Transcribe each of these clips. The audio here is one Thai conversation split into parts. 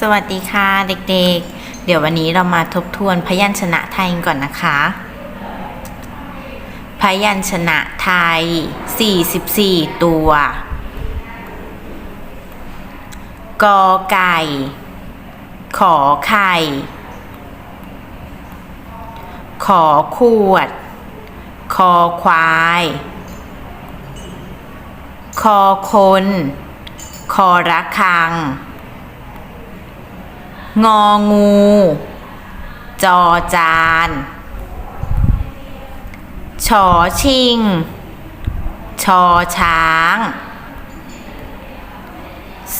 สวัสดีค่ะเด็กๆ เดี๋ยววันนี้เรามาทบทวนพยัญชนะไทยก่อนนะคะ พยัญชนะไทย 44 ตัว กอไก่ ขอไข่ ขอขวด คอควาย คอคน คอระคัง งองู จอจาน ชอชิง ชอช้าง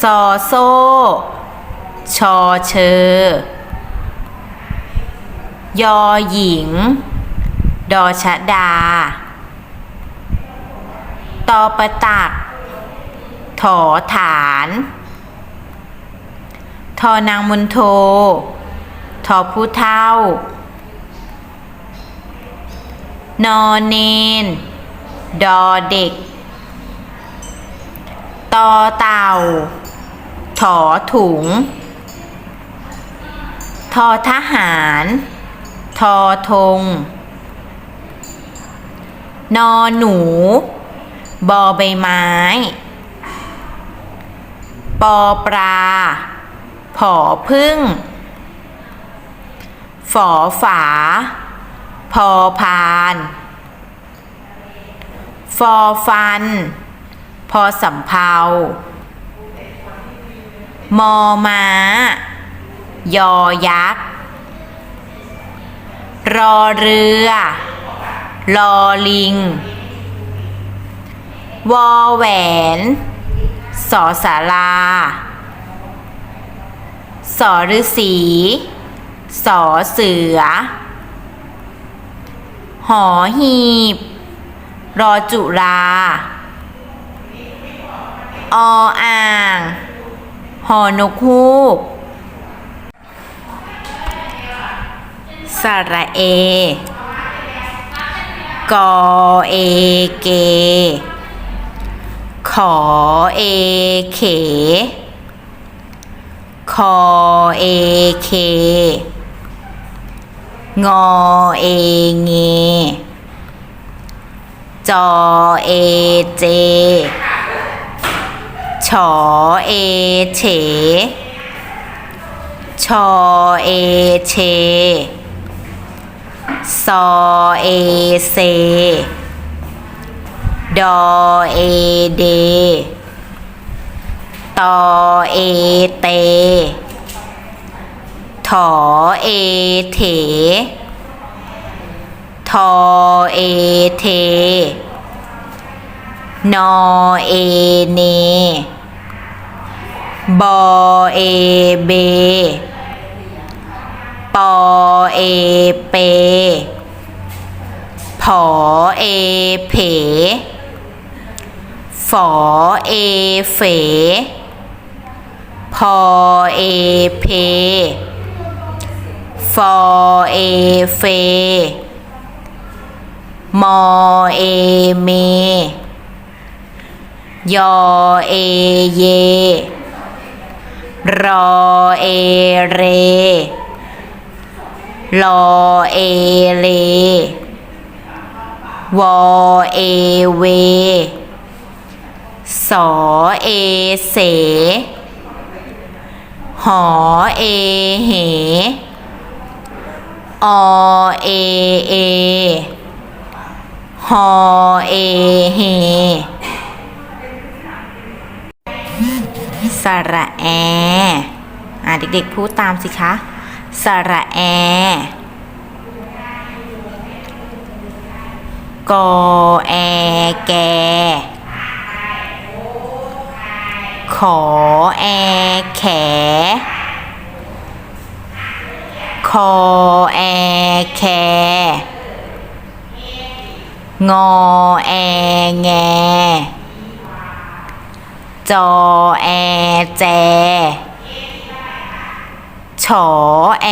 ซอโซ่ ชอเชอยอหญิง ดอชะดา ตอประตัก ถอฐาน ทอนางมุนโททอผู้เท่า นอนเนน ดอเด็ก ตอเต่า ถอถุง ทอทหาร ทอธง นอหนู บอใบไม้ ปอปลา ผอพึ่ง ฝอฝา พอพาน ฟอฟัน พอสำเพามอม้า ยอยักษ์ รอเรือลอลิง วอแหวน สอสารา สอฤษีสอเสือ หอหีบ รอจุรา ออ่าง หอนกฮูก สระเอ กอเอเก ขอเอเข คอเอเคงอเอเงจอเอเจ ฉอเอเฉ ชอเอเช ซอเอเซ ดอเอเด ตอเอเต ถอเอเถ ทอเอเท นอเอเน บอเอเบ ปอเอเป ผอเอเพฝอเอเฝ พอเอเพฟอเอเฟมอเอเม ยอเอเย รอเอเร ลอเอเล วอเอเว สอเอเส หอเอเหอเอเอฮอเอเฮสระแอ อ่าเด็กๆ พูดตามสิคะ สระแอ กอแอแก ขอแอแข คอแอแคงอแอแง จอแอแจ ฉอแอ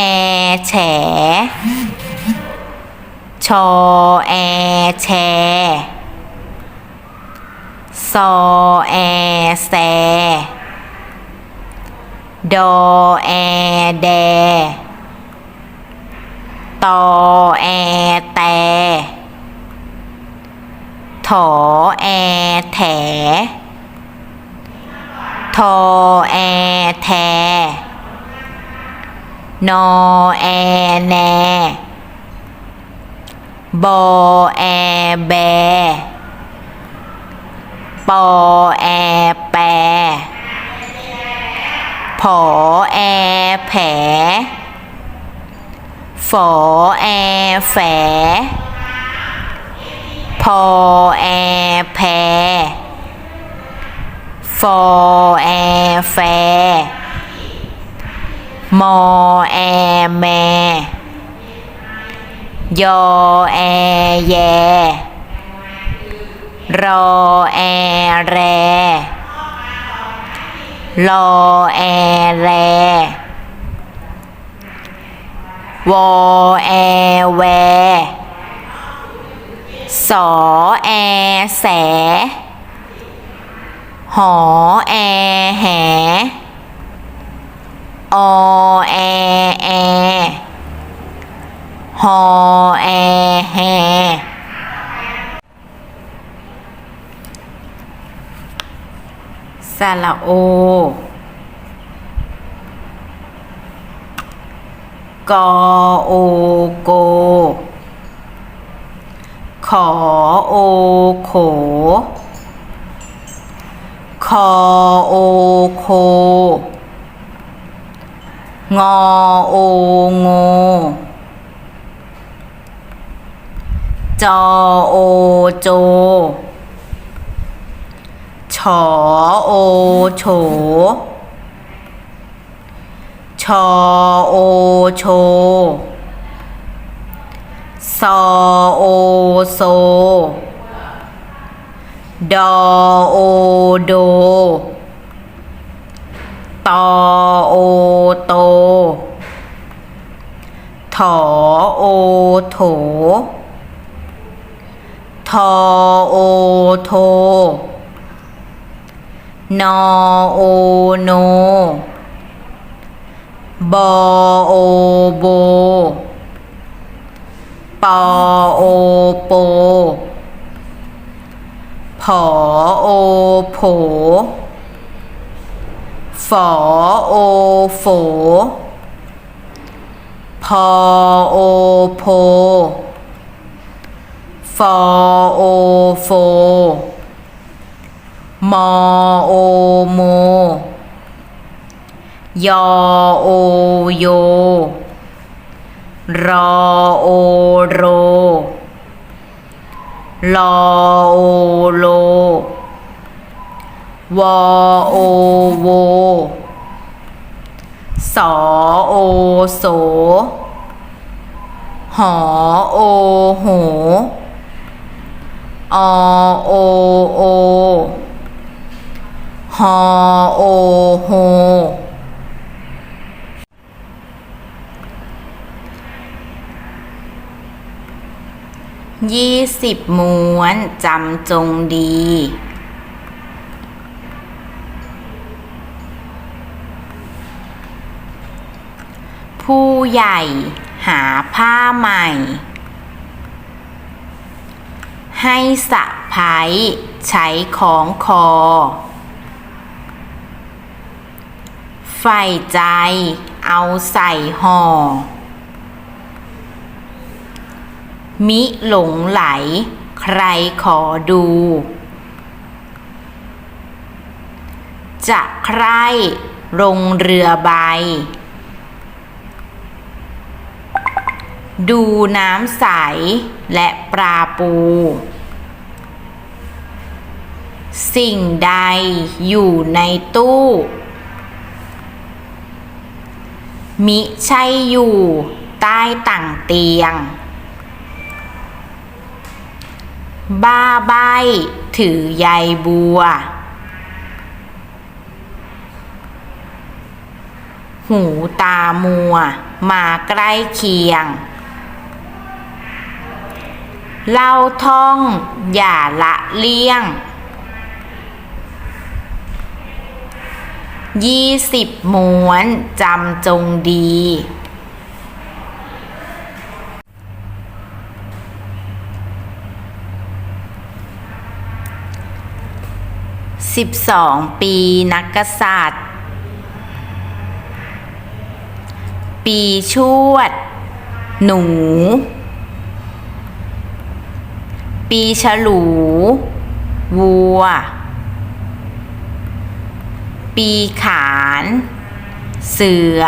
แฉ ชอแอแช ซอแอแซดอแอแดตอแอแตถอแอแถทอแอแทนอแอแนบอแอแบ ปอแอแปผอแอแผลฝอแอแฝพอแอแพฟอแอแฟมอแอแมยอแอแยรอแอ แร รอแอแร วอแอแว สอแอแส หอแอแห อแอแอ หอแอแฮ สระโอกอโอโก ขอโอโข คอโอโค งอโอโง จอโอโจ ฉอโอโฉชอโอโชซอโอโซ ดอโอโด ตอโอโต ถอโอโถ ทอโอโท นอโอโน บอโอโบ ปอโอโป ผอโอโผฝอโอโฝพอโอโพฟอโอโฟ มอโอโม ยอโอโย รอโอโร ลอโอโล วอโอโว สอโอโส หอโอโห อโอโอ ฮอโอโฮยี่สิบม้วนจำจงดี ผู้ใหญ่หาผ้าใหม่ ให้สะพ้ายใช้ของคอ ใฝ่ใจ เอาใส่ห่อ มิหลงไหล ใครขอดู จะใครลงเรือใบ ดูน้ำใส และปลาปู สิ่งใดอยู่ในตู้ มิใช่อยู่ ใต้ต่างเตียง บ้าใบถือใยบัว หูตามัว มาใกล้เคียง เล่าท่อง อย่าละเลี่ยง ยี่สิบม้วน จำจงดี สิบสองปีนักกษัตริย์ ปีชวด หนู ปีฉลู วัว ปีขาน เสือ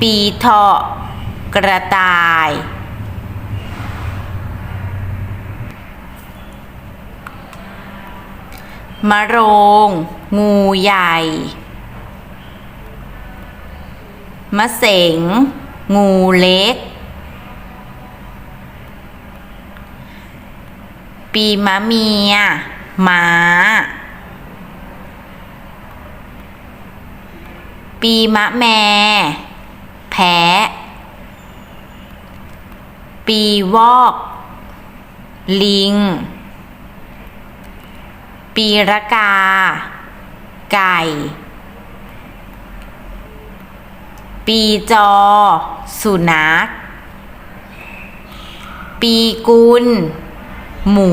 ปีเถาะกระต่าย มะโรง งูใหญ่ มะเสง งูเล็ก ปีมะเมีย ม้า ปีมะแม แพะ ปีวอก ลิง ปีระกา ไก่ ปีจอ สุนัข ปีกุล หมู